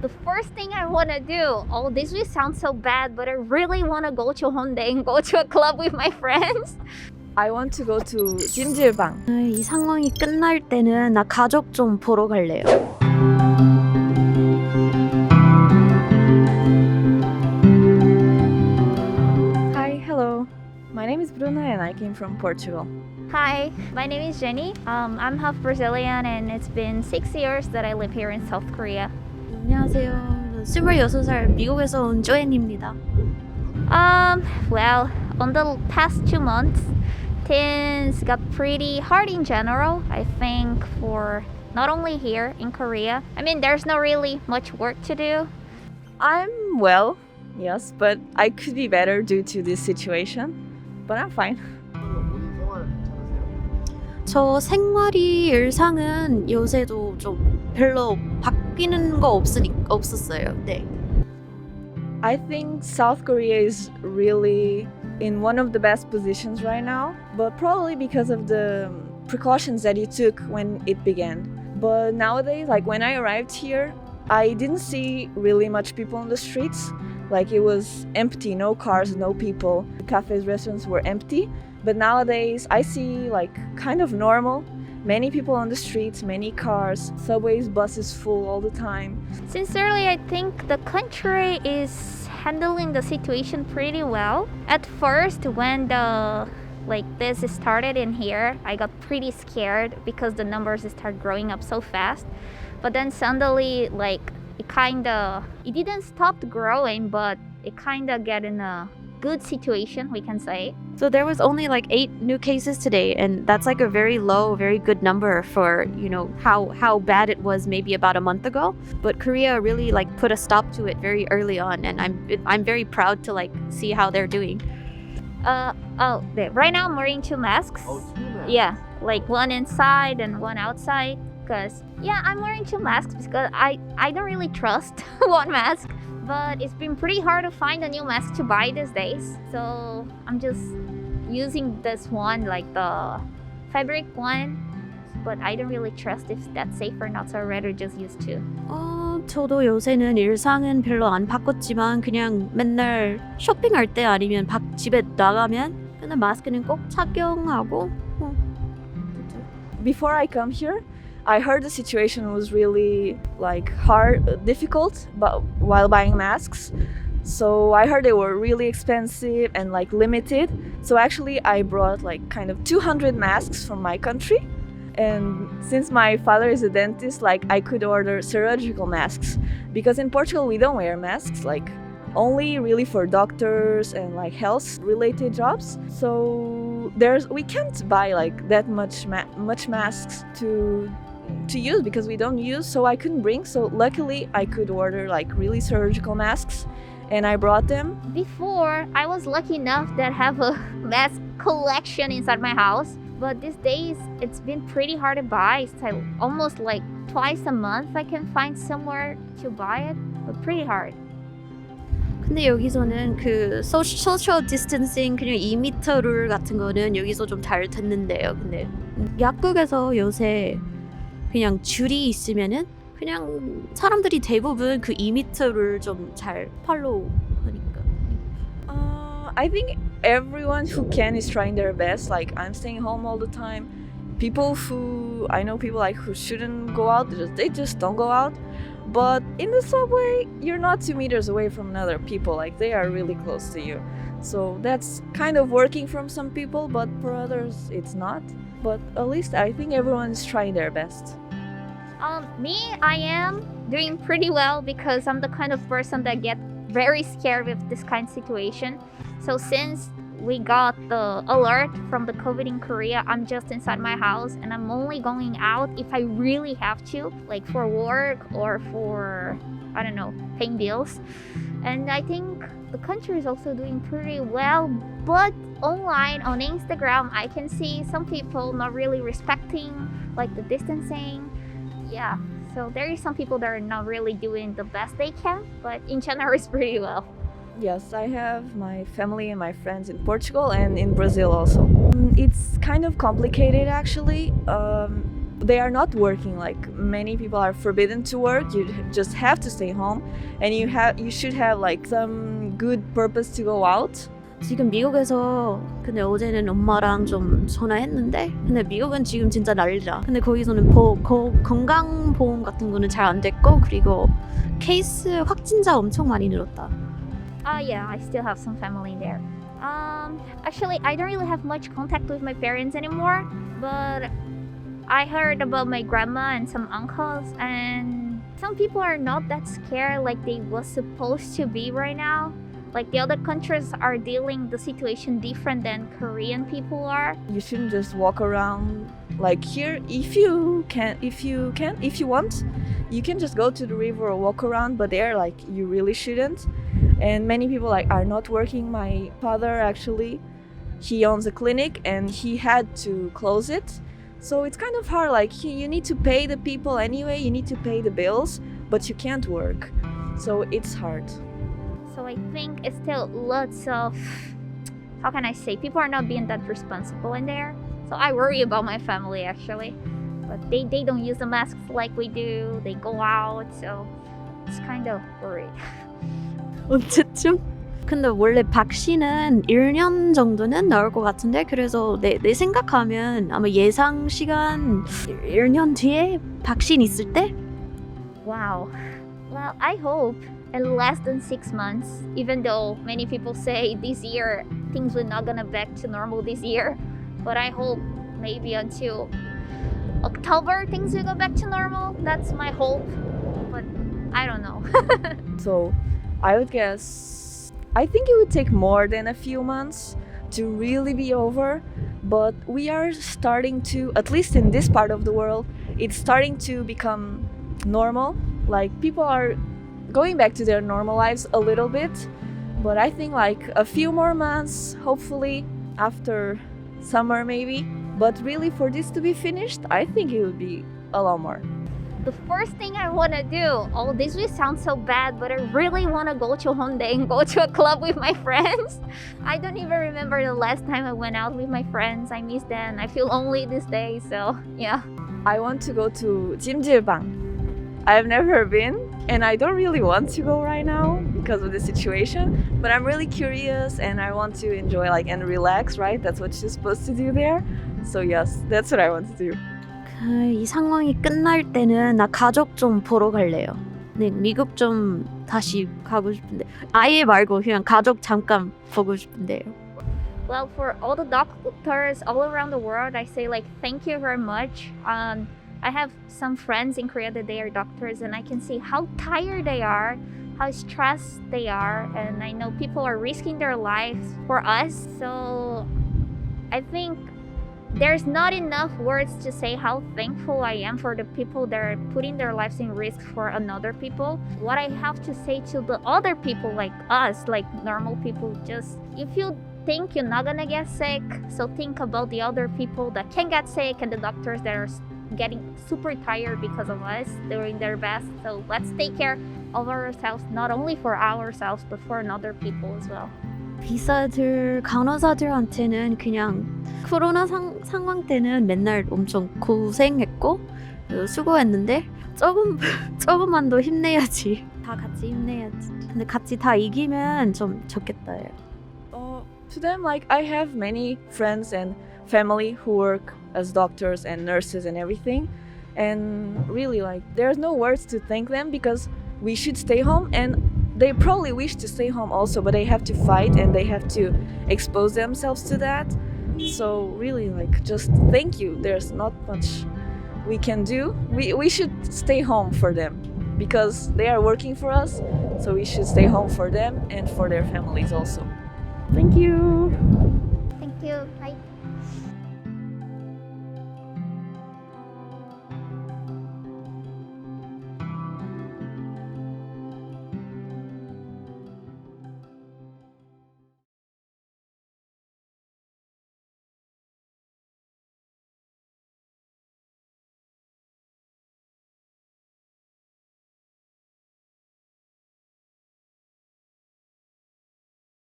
the first thing I want to do, oh, this will sound so bad, but I really want to go to Hyundai and go to a club with my friends. I want to go to 찜질방. 아, 이 상황이 끝날 때는 나 가족 좀 보러 갈래요. Hi, hello. My name is Bruna and I came from Portugal. Hi, my name is Jenny. Um, I'm half Brazilian and it's been six years that I live here in South Korea. 안녕하세요. 26살 미국에서 온 조앤입니다. Um, well, on the past two months, things got pretty hard in general. I think for not only here in Korea. I mean, there's not really much work to do. I'm well, yes, but I could be better due to this situation. But I'm fine. 저 생활이 일상은 요새도 좀 별로 바 뀌는 거 없으니 없었어요. 네. I think South Korea is really in one of the best positions right now, but probably because of the precautions that you took when it began. But nowadays, like when I arrived here, I didn't see really much people on the streets. Like it was empty, no cars, no people. Cafes, restaurants were empty. But nowadays, I see like kind of normal. Many people on the streets, many cars, subways, buses full all the time. Sincerely, I think the country is handling the situation pretty well. At first, when the like this started in here, I got pretty scared because the numbers start growing up so fast. But then suddenly, like it kind of it didn't stop growing, but it kind of get in a good situation, we can say. So there was only like eight new cases today, and that's like a very low, very good number for you know how how bad it was maybe about a month ago. But Korea really like put a stop to it very early on, and I'm I'm very proud to like see how they're doing. Uh oh, right now I'm wearing two masks. Yeah, like one inside and one outside. Cause yeah, I'm wearing two masks because I I don't really trust one mask. But it's been pretty hard to find a new mask to buy these days. So I'm just using this one, like the fabric one. But I don't really trust if that's safe or not, so I'd rather just use two. 어, 저도 요새는 일상은 별로 안 바꿨지만 그냥 맨날 쇼핑할 때 아니면 밖 집에 나가면 그냥 마스크는 꼭 착용하고 어, before I come here, I heard the situation was really like hard, difficult, but while buying masks. So I heard they were really expensive and like limited. So actually, I brought like kind of 200 masks from my country. And since my father is a dentist, like I could order surgical masks because in Portugal we don't wear masks, like only really for doctors and like health related jobs. So there's we can't buy like that much ma- much masks to to use because we don't use so I couldn't bring so luckily I could order like really surgical masks and I brought them Before, I was lucky enough that have a mask collection inside my house. But these days, it's been pretty hard to buy. It's like almost like twice a month I can find somewhere to buy it. But pretty hard. 근데 여기서는 그 소, 소셜 디스턴싱 그냥 2m 룰 같은 거는 여기서 좀 잘 됐는데요. 근데 약국에서 요새 그냥 줄이 있으면은 그냥 사람들이 대부분 그 2m 룰좀 잘 팔로우 하니까. Uh, I think everyone who can is trying their best. Like I'm staying home all the time. People who I know people like who shouldn't go out, they just, they just don't go out. But in the subway, you're not two meters away from other people. Like they are really close to you. So that's kind of working from some people, but for others, it's not. But at least I think everyone is trying their best. Um, me, I am doing pretty well because I'm the kind of person that get very scared with this kind of situation. So since we got the alert from the COVID in Korea, I'm just inside my house and I'm only going out if I really have to, like for work or for I don't know, paying bills. And I think the country is also doing pretty well, but online on Instagram, I can see some people not really respecting like the distancing. Yeah, so there is some people that are not really doing the best they can, but in general, it's pretty well. Yes, I have my family and my friends in Portugal and in Brazil also. Mm, It's kind of complicated actually. Um, they are not working like many people are forbidden to work you just have to stay home and you have you should have like some good purpose to go out 지금 미국에서 근데 어제는 엄마랑 좀 전화했는데 근데 미국은 지금 진짜 난리다. 근데 거기서는 보, 거, 건강보험 같은 거는 잘 안 됐고 그리고 케이스 확진자 엄청 많이 늘었다. Uh, yeah, I still have some family there. Um, actually, I don't really have much contact with my parents anymore, but I heard about my grandma and some uncles, and some people are not that scared like they was supposed to be right now. Like the other countries are dealing the situation different than Korean people are. you shouldn't just walk around like here. If you can if you can if you want you can just go to the river or walk around but there like you really shouldn't. And many people like are not working. My father actually he owns a clinic and he had to close it. So it's kind of hard like he, you need to pay the people anyway. You need to pay the bills but you can't work. So it's hard So I think it's still lots of how can I say people are not being that responsible in there. So I worry about my family actually. But they, they don't use the masks like we do. They go out, so it's kind of worried. 언제쯤? 근데 원래 박씨는 1년 정도는 나올 것 같은데 그래서 내, 내 생각하면 아마 예상 시간 1년 뒤에 박신 있을 때 Wow. Well, I hope in less than six months, even though many people say this year things will not gonna back to normal this year. But I hope maybe until October things will go back to normal. That's my hope. But I don't know. So I would guess I think it would take more than a few months to really be over, but we are starting to at least in this part of the world, it's starting to become normal. Like people are going back to their normal lives a little bit, but I think like a few more months hopefully after summer maybe. But really for this to be finished, I think it would be a lot more. the first thing I wanna do, oh, this will sound so bad, but I really wanna go to Hyundai and go to a club with my friends. I don't even remember the last time I went out with my friends. I miss them. I feel lonely these days, so yeah. I want to go to Jimjilbang. I've never been and I don't really want to go right now because of the situation, but I'm really curious and I want to enjoy like and relax, right? That's what you're supposed to do there. So yes, that's what I want to do. 그, 이 상황이 끝날 때는 나 가족 좀 보러 갈래요. 네, 미국 좀 다시 가고 싶은데 아예 말고 그냥 가족 잠깐 보고 싶은데요. Well, for all the doctors all around the world, I say like thank you very much. Um, I have some friends in Korea that they are doctors, and I can see how tired they are, how stressed they are, and I know people are risking their lives for us. So I think there's not enough words to say how thankful I am for the people that are putting their lives in risk for another people. What I have to say to the other people like us, like normal people, just if you think you're not gonna get sick, so think about the other people that can get sick and the doctors that are getting super tired because of us doing their best. So let's take care of ourselves, not only for ourselves but for other people as well. 비사들 간호사들한테는 그냥 코로나 상, 상황 때는 맨날 엄청 고생했고 어, 수고했는데 조금 조금만 더 힘내야지. 다 같이 힘내야지. 근데 같이 다 이기면 좀 좋겠다. Uh, to them, like I have many friends and family who work as doctors and nurses and everything, and really like there's no words to thank them because we should stay home and they probably wish to stay home also, but they have to fight and they have to expose themselves to that. So really, like just thank you. There's not much we can do. We we should stay home for them because they are working for us. So we should stay home for them and for their families also. Thank you.